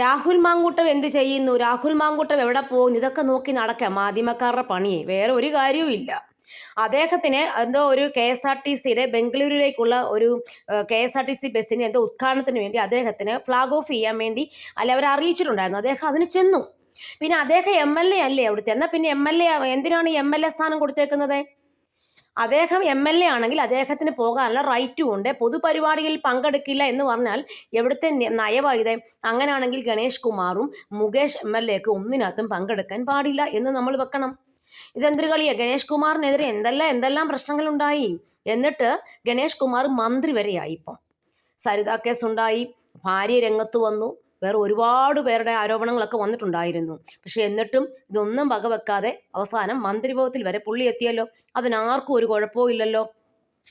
രാഹുൽ മാങ്കൂട്ടം എന്ത് ചെയ്യുന്നു? രാഹുൽ മാങ്കൂട്ടം എവിടെ പോകുന്നു? ഇതൊക്കെ നോക്കി നടക്കാം. മാധ്യമക്കാരുടെ പണിയെ. വേറെ ഒരു കാര്യവും ഇല്ല. അദ്ദേഹത്തിന് എന്തോ ഒരു കെ എസ് ആർ ടി സിയുടെ ബംഗളൂരുവിലേക്കുള്ള ഒരു K S R T C ബസ്സിന് എന്തോ ഉദ്ഘാടനത്തിന് വേണ്ടി അദ്ദേഹത്തിന് ഫ്ലാഗ് ഓഫ് ചെയ്യാൻ വേണ്ടി അല്ല അവർ അറിയിച്ചിട്ടുണ്ടായിരുന്നു. അദ്ദേഹം അതിന് ചെന്നു. പിന്നെ അദ്ദേഹം എം എൽ എ അല്ലേ അവിടുത്തെ? എന്നാൽ പിന്നെ എം എൽ എ എന്തിനാണ് എം എൽ എ സ്ഥാനം കൊടുത്തേക്കുന്നത്? അദ്ദേഹം എം എൽ എ ആണെങ്കിൽ അദ്ദേഹത്തിന് പോകാനുള്ള റൈറ്റും ഉണ്ട്. പൊതുപരിപാടിയിൽ പങ്കെടുക്കില്ല എന്ന് പറഞ്ഞാൽ എവിടുത്തെ നയവൈദ നയവാ അങ്ങനെയാണെങ്കിൽ ഗണേഷ് കുമാറും മുകേഷ് എം എൽ എക്ക് ഒന്നിനകത്തും പങ്കെടുക്കാൻ പാടില്ല എന്ന് നമ്മൾ വെക്കണം. ഇതെന്തൊരു കളിയാ? ഗണേഷ് കുമാറിനെതിരെ എന്തെല്ലാം എന്തെല്ലാം പ്രശ്നങ്ങളുണ്ടായി? എന്നിട്ട് ഗണേഷ് കുമാർ മന്ത്രി വരെയായി ഇപ്പം. സരിത കേസ് ഉണ്ടായി. ഭാര്യ രംഗത്ത് വന്നു. വേറെ ഒരുപാട് പേരുടെ ആരോപണങ്ങളൊക്കെ വന്നിട്ടുണ്ടായിരുന്നു. പക്ഷെ എന്നിട്ടും ഇതൊന്നും വകവെക്കാതെ അവസാനം മന്ത്രിഭവത്തിൽ വരെ പുള്ളി എത്തിയല്ലോ. അതിനാർക്കും ഒരു കുഴപ്പവും ഇല്ലല്ലോ.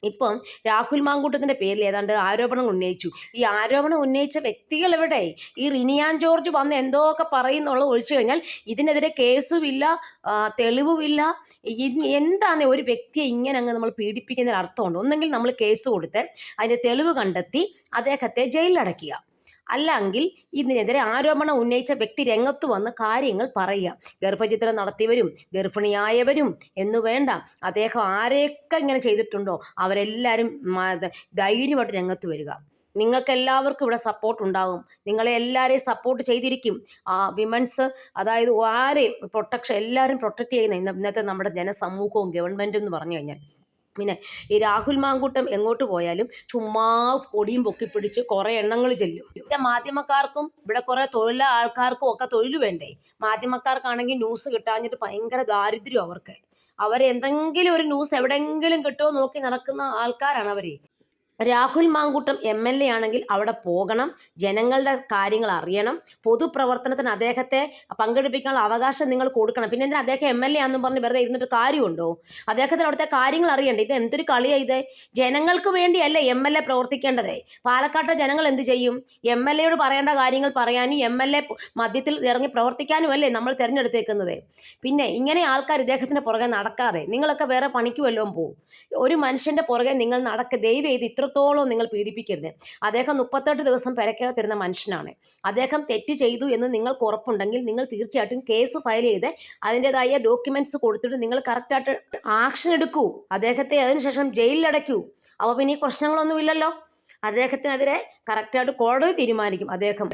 ഇപ്പം രാഹുൽ മാങ്കൂട്ടത്തിന്റെ പേരിൽ ഏതാണ്ട് ആരോപണം ഉന്നയിച്ചു. ഈ ആരോപണം ഉന്നയിച്ച വ്യക്തികൾ എവിടെ? ഈ റിനിയാൻ ജോർജ് വന്ന് എന്തോക്കെ പറയുന്നുള്ളത് ഒഴിച്ചു കഴിഞ്ഞാൽ ഇതിനെതിരെ കേസുമില്ല തെളിവുമില്ല. എന്താണ് ഒരു വ്യക്തിയെ ഇങ്ങനെ അങ്ങ് നമ്മൾ പീഡിപ്പിക്കുന്നതിന് അർത്ഥമുണ്ട് ഒന്നെങ്കിൽ നമ്മൾ കേസ് കൊടുത്ത് അതിന്റെ തെളിവ് കണ്ടെത്തി അദ്ദേഹത്തെ ജയിലിലടയ്ക്കുക. അല്ലെങ്കിൽ ഇതിനെതിരെ ആരോപണം ഉന്നയിച്ച വ്യക്തി രംഗത്ത് വന്ന് കാര്യങ്ങൾ പറയുക. ഗർഭചിത്രം നടത്തിയവരും ഗർഭിണിയായവരും എന്നു വേണ്ട. അദ്ദേഹം ആരെയൊക്കെ ഇങ്ങനെ ചെയ്തിട്ടുണ്ടോ? അവരെല്ലാവരും ധൈര്യമായിട്ട് രംഗത്ത് വരിക. നിങ്ങൾക്ക് എല്ലാവർക്കും ഇവിടെ സപ്പോർട്ട് ഉണ്ടാകും. നിങ്ങളെ എല്ലാവരെയും സപ്പോർട്ട് ചെയ്തിരിക്കും. ആ വിമൻസ് അതായത് ആരെയും പ്രൊട്ടക്ഷൻ എല്ലാവരും പ്രൊട്ടക്റ്റ് ചെയ്യുന്ന ഇന്ന- ഇന്നത്തെ നമ്മുടെ ജനസമൂഹവും ഗവൺമെന്റും എന്ന് പറഞ്ഞു കഴിഞ്ഞാൽ. പിന്നെ ഈ രാഹുൽ മാങ്കൂട്ടം എങ്ങോട്ട് പോയാലും ചുമ്മാ കൊടിയും പൊക്കിപ്പിടിച്ച് കുറേ എണ്ണങ്ങൾ ചെല്ലും. ഇവിടെ മാധ്യമക്കാർക്കും ഇവിടെ കുറേ തൊഴില ആൾക്കാർക്കും ഒക്കെ തൊഴിൽ വേണ്ടേ? മാധ്യമക്കാർക്കാണെങ്കിൽ ന്യൂസ് കിട്ടാഞ്ഞിട്ട് ഭയങ്കര ദാരിദ്ര്യം അവർക്ക്. അവരെന്തെങ്കിലും ഒരു ന്യൂസ് എവിടെയെങ്കിലും കിട്ടുമോ നോക്കി നടക്കുന്ന ആൾക്കാരാണ് അവർ Rahul Mankoottam M L A ആണെങ്കിൽ അവിടെ പോകണം ജനങ്ങളുടെ കാര്യങ്ങൾ അറിയണം പൊതുപ്രവർത്തനത്തിന് അദ്ദേഹത്തെ പങ്കെടുപ്പിക്കാനുള്ള അവകാശം നിങ്ങൾ കൊടുക്കണം. പിന്നെ എന്തിനാ അദ്ദേഹം എം എൽ എ ആണെന്ന് പറഞ്ഞ് വെറുതെ ഇരുന്നിട്ട് കാര്യമുണ്ടോ? അദ്ദേഹത്തിന് അവിടുത്തെ കാര്യങ്ങൾ അറിയണ്ടേ? ഇത് എന്തൊരു കളിയാ ഇത്? ജനങ്ങൾക്ക് വേണ്ടിയല്ലേ എം എൽ എ പ്രവർത്തിക്കേണ്ടത്? പാലക്കാട്ടെ ജനങ്ങൾ എന്ത് ചെയ്യും? എം എൽ എയോട് പറയേണ്ട കാര്യങ്ങൾ പറയാനും എം എൽ എ മധ്യത്തിൽ ഇറങ്ങി പ്രവർത്തിക്കാനും അല്ലേ നമ്മൾ തിരഞ്ഞെടുത്തേക്കുന്നത്? പിന്നെ ഇങ്ങനെ ആൾക്കാർ ഇദ്ദേഹത്തിന് പുറകെ നടക്കാതെ നിങ്ങളൊക്കെ വേറെ പണിക്ക് വല്ലതും പോകും ഒരു മനുഷ്യന്റെ പുറകെ നിങ്ങൾ നടക്ക. ദയവ് ചെയ്ത് ഇത്രത്തോളം നിങ്ങൾ പീഡിപ്പിക്കരുത്. അദ്ദേഹം മുപ്പത്തെട്ട് ദിവസം പെരക്കകത്തിരുന്ന മനുഷ്യനാണ്. അദ്ദേഹം തെറ്റ് ചെയ്തു എന്ന് നിങ്ങൾക്ക് ഉറപ്പുണ്ടെങ്കിൽ നിങ്ങൾ തീർച്ചയായിട്ടും കേസ് ഫയൽ ചെയ്ത് അതിന്റെതായ ഡോക്യുമെന്റ്സ് കൊടുത്തിട്ട് നിങ്ങൾ കറക്റ്റായിട്ട് ആക്ഷൻ എടുക്കൂ. അദ്ദേഹത്തെ അതിനുശേഷം ജയിലിലടയ്ക്കൂ. അപ്പോൾ പിന്നെ ഈ പ്രശ്നങ്ങളൊന്നുമില്ലല്ലോ. അദ്ദേഹത്തിനെതിരെ കറക്റ്റായിട്ട് കോടതി തീരുമാനിക്കും. അദ്ദേഹം